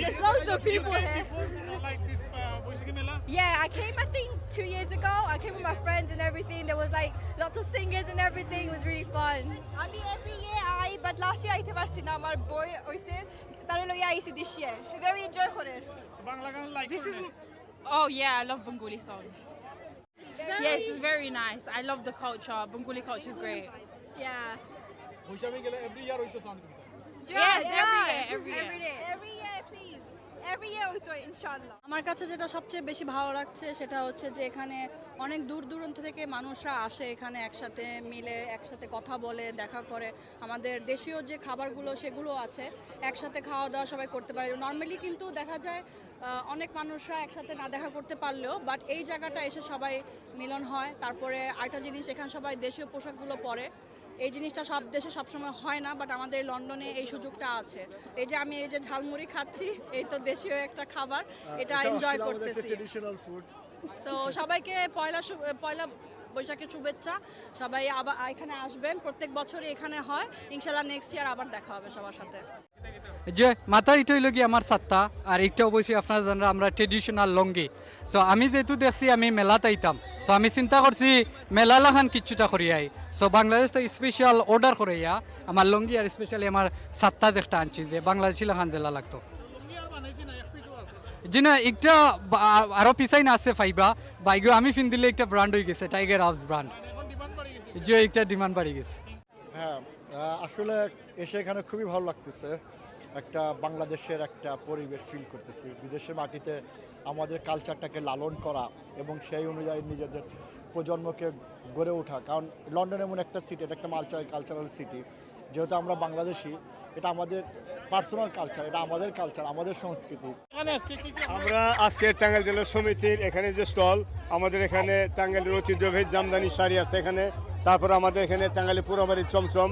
There's loads of people here. Yeah, I came I think two years ago. I came with my friends and everything. There was like lots of singers and everything. It was really fun. I mean every year I but last year I was in my boy oisin. I see this year. Very enjoy. This is Oh yeah, I love Bengali songs. Yes, it's very nice. I love the culture. Bengali culture is great. Yeah. Yes, every year, every year. Every day. Every year, please. Every year হইতো ইনশাআল্লাহ। আমার কাছে যেটা সবচেয়ে বেশি ভালো লাগছে সেটা হচ্ছে যে এখানে অনেক দূর দূরান্ত থেকে মানুষরা আসে এখানে একসাথে মিলে একসাথে কথা বলে দেখা করে আমাদের দেশীয় যে খাবারগুলো সেগুলো আছে একসাথে খাওয়া দাওয়া সবাই করতে পারে নর্মালি কিন্তু দেখা যায় আহ, অনেক মানুষরা একসাথে না দেখা করতে পারলেও বাট এই জায়গাটা এসে সবাই মিলন হয় তারপরে আরেকটা জিনিস এখানে সবাই দেশীয় পোশাকগুলো পরে এই জিনিসটা সব দেশে সবসময় হয় না বাট আমাদের লন্ডনে এই সুযোগটা আছে। এই যে আমি এই যে ঝালমুড়ি খাচ্ছি এই তো দেশীয় একটা খাবার এটা এনজয় করতেছি। তো সো সবাইকে পয়লা পয়লা বৈশাখের শুভেচ্ছা। সবাই আবার এখানে আসবেন প্রত্যেক বছরই এখানে হয়। ইনশাল্লাহ নেক্সট ইয়ার আবার দেখা হবে সবার সাথে। যে মাথা এটা হইল কি আমার সাতটা আর একটা অবশ্যই আপনারা জানেন আমরা ট্রেডিশনাল লঙ্গি সো আমি যেহেতু দেখছি আমি মেলাতে আইতাম সো আমি চিন্তা করছি মেলা লাখান কিচ্ছুটা করিয়াই সো বাংলাদেশ তো স্পেশাল অর্ডার করাইয়া আমার লঙ্গি আর স্পেশালি আমার সাতটা একটা আনছি, যে বাংলাদেশি লাখান জেলা লাগতো। জি না একটা বা- আরও পিছাই না আছে ফাইবা। বাইক আমি ফিন দিলে একটা ব্র্যান্ড হয়ে গেছে টাইগার হাউস ব্র্যান্ড। যে একটা ডিমান্ড বাড়ি গেছে। হ্যাঁ আসলে এসে এখানে খুবই ভালো লাগতেছে। একটা বাংলাদেশের একটা পরিবেশ ফিল করতেছি। বিদেশের মাটিতে আমাদের কালচারটাকে লালন করা এবং সেই অনুযায়ী নিজেদের প্রজন্মকে গড়ে ওঠা। কারণ লন্ডন এমন একটা সিটি এটা একটা মালচার কালচারাল সিটি যেহেতু আমরা বাংলাদেশি এটা আমাদের পার্সোনাল কালচার এটা আমাদের কালচার আমাদের সংস্কৃতি। আমরা আজকে টাঙ্গাইল জেলা সমিতির এখানে যে স্টল আমাদের এখানে টাঙ্গাইলের ঐতিহ্যবাহী জামদানি শাড়ি আছে এখানে। তারপর আমাদের এখানে টাঙ্গাইলে পুরোবাড়ির চমচম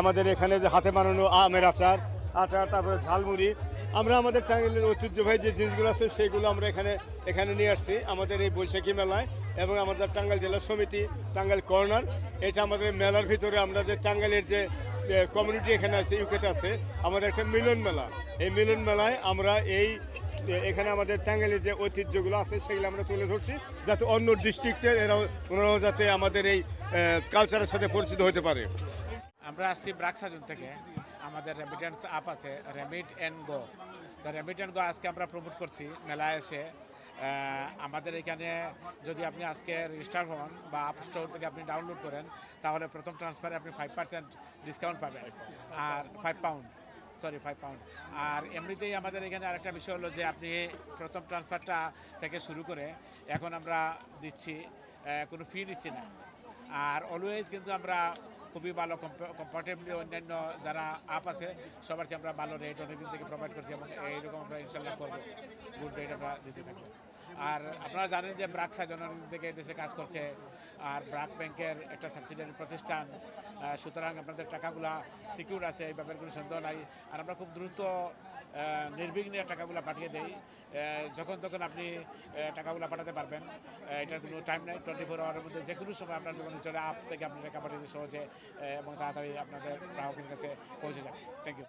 আমাদের এখানে যে হাতে বানানো আমের আচার আচার, তারপরে ঝালমুড়ি। আমরা আমাদের টাঙ্গাইলের ঐতিহ্যবাহী যে জিনিসগুলো আছে সেইগুলো আমরা এখানে এখানে নিয়ে আসছি। আমাদের এই বৈশাখী মেলায় এবং আমাদের টাঙ্গাইল জেলা সমিতি, টাঙ্গাইল কর্নার, এটা আমাদের মেলার ভিতরে আমাদের টাঙ্গাইলের যে কমিউনিটি এখানে আছে, ইউকেতে আছে, আমাদের একটা মিলন মেলা। এই মিলন মেলায় আমরা এই এখানে আমাদের টাঙ্গাইলের যে ঐতিহ্যগুলো আছে, সেগুলো আমরা তুলে ধরছি, যাতে অন্য ডিস্ট্রিক্টের এরাও ওনারাও যাতে আমাদের এই কালচারের সাথে পরিচিত হতে পারে। আমরা আসছি ব্রাকসাজন থেকে। আমাদের রেমিটেন্স আপ আছে রেমিট অ্যান্ড গো তো রেমিট অ্যান্ড গো আজকে আমরা প্রমোট করছি মেলায় এসে। আমাদের এখানে যদি আপনি আজকে রেজিস্টার হন বা আপ স্টোর থেকে আপনি ডাউনলোড করেন, তাহলে প্রথম ট্রান্সফারে আপনি ফাইভ পার্সেন্ট ডিসকাউন্ট পাবেন। আর five pound sorry five pound আর এমনিতেই আমাদের এখানে আরেকটা বিষয় হলো যে আপনি প্রথম ট্রান্সফারটা থেকে শুরু করে এখন আমরা দিচ্ছি কোনো ফি নিচ্ছি না। আর অলওয়েজ কিন্তু আমরা খুবই ভালো কমফর্টেবলি অন্যান্য যারা আপ আছে, সবার চেয়ে আমরা ভালো রেট অনেকদিন থেকে প্রোভাইড করছি এবং এইরকম আমরা ইনশাল্লাহ করব। গুড রেট আমরা দিতে থাকব। আর আপনারা জানেন যে ব্রাক সাজন অনেকদিন থেকে দেশে কাজ করছে, আর ব্রাক ব্যাংকের একটা সাবসিডিয়ারি প্রতিষ্ঠান সুতরাং আপনাদের টাকাগুলা সিকিউর আছে, এই ব্যাপারে কোনো সন্দেহ নাই। আর আমরা খুব দ্রুত নির্বিঘ্নে টাকাগুলো পাঠিয়ে দেই। যখন তখন আপনি টাকাগুলো পাঠাতে পারবেন। এটার কোনো টাইম নাই টোয়েন্টি ফোর আওয়ারের মধ্যে যে কোনো সময় আপনার যখন চলে আপ থেকে আপনি টাকা পাঠিয়ে দিন সহজে এবং তাড়াতাড়ি আপনাদের গ্রাহকের কাছে পৌঁছে যাবে থ্যাংক ইউ